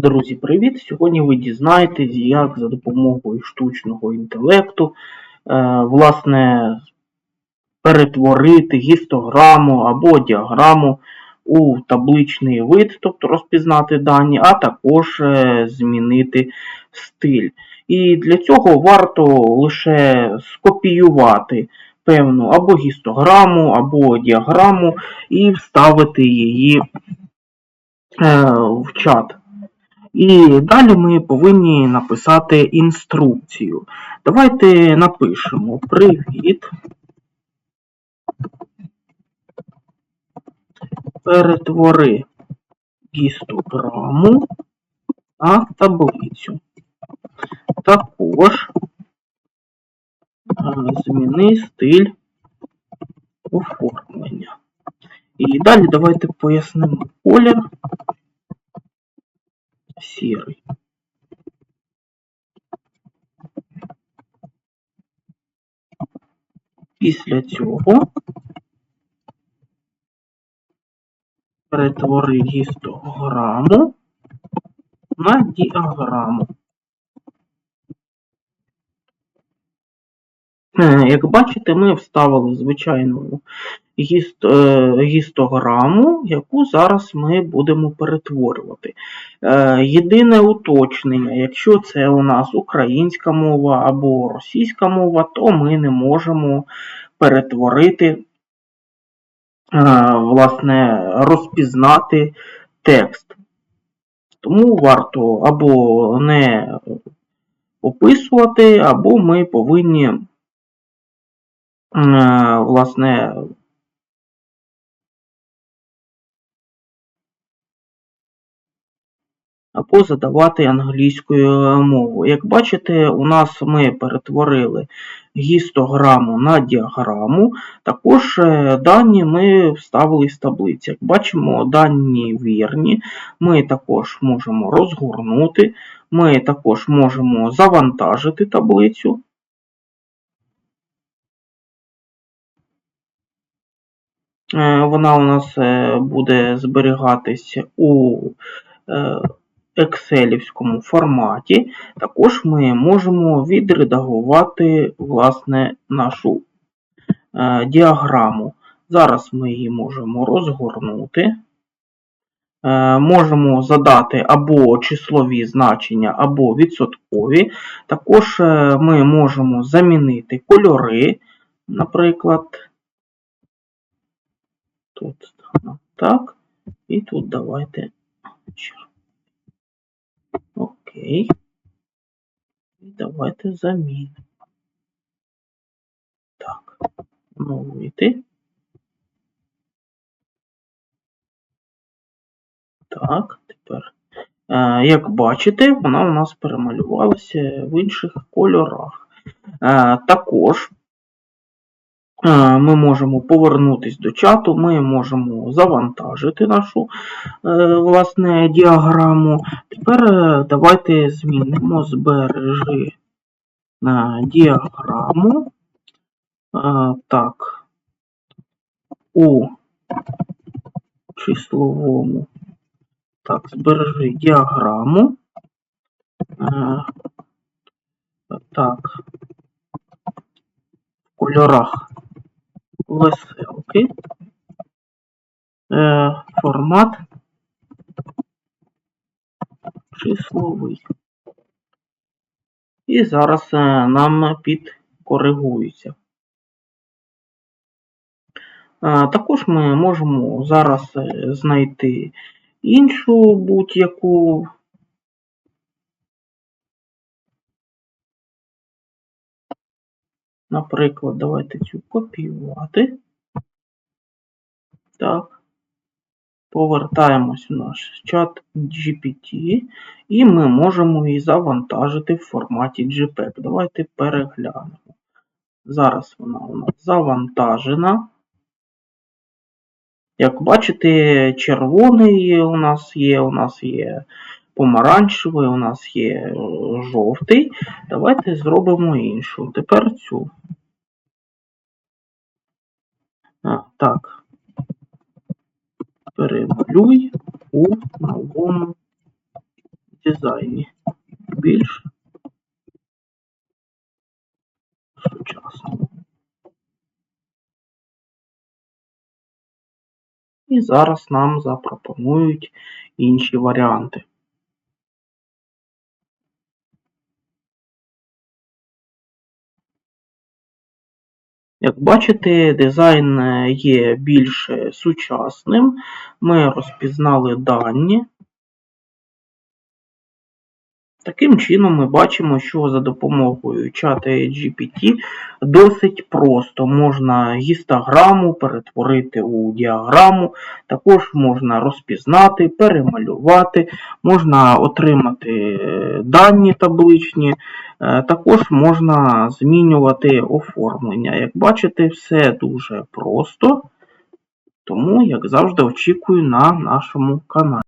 Друзі, привіт! Сьогодні ви дізнаєтесь, як за допомогою штучного інтелекту е, власне, перетворити гістограму або діаграму у табличний вид, тобто розпізнати дані, а також е, змінити стиль. І для цього варто лише скопіювати певну або гістограму, або діаграму і вставити її е, в чат. І далі ми повинні написати інструкцію. Давайте напишемо Привіт. Перетвори гістограму на таблицю. Також зміни стиль оформлення. І далі давайте пояснимо колір сірий. Після цього перетвори гістограму на діаграму. Е, Як бачите, ми вставили звичайну гістограму, яку зараз ми будемо перетворювати. Е, Єдине уточнення, якщо це у нас українська мова або російська мова, то ми не можемо перетворити, е, власне, розпізнати текст. Тому варто або не описувати, або ми повинні, е, власне, або задавати англійською мовою. Як бачите, у нас ми перетворили гістограму на діаграму. Також е, дані ми вставили з таблиці. Як бачимо, дані вірні. Ми також можемо розгорнути, ми також можемо завантажити таблицю. Е, Вона у нас е, буде зберігатись у екселівському форматі. Також ми можемо відредагувати власне, нашу е, діаграму. Зараз ми її можемо розгорнути. Е, можемо задати або числові значення, або відсоткові. Також е, ми можемо замінити кольори, наприклад, тут так, і тут давайте. І давайте замінимо. Так, новити. Так, тепер. Як бачите, вона у нас перемалювалася в інших кольорах. Також ми можемо повернутися до чату, ми можемо завантажити нашу е, власне, діаграму. Тепер е, давайте змінимо збережи діаграму. Е, так, у числовому. Так, збережи діаграму. Е, так, в кольорах веселки. Формат числовий. І зараз е, нам підкоригується. Е, також ми можемо зараз е, знайти іншу будь-яку. Наприклад, давайте цю копіювати. Так. Повертаємось в наш чат GPT, і ми можемо її завантажити в форматі JPEG. Давайте переглянемо. Зараз вона у нас завантажена. Як бачите, червоний у нас є, у нас є помаранчевий, у нас є е, жовтий. Давайте зробимо іншу. Тепер цю. А, Так перемалюй у новому дизайні більш сучасному. І зараз нам запропонують інші варіанти. Як бачите, дизайн е, є більш сучасним. Ми розпізнали дані. Таким чином, ми бачимо, що за допомогою чата GPT досить просто можна гістограму перетворити у діаграму, також можна розпізнати, перемалювати, можна отримати е, дані табличні, е, також можна змінювати оформлення. Як бачите, все дуже просто, тому, як завжди, очікую на нашому каналі.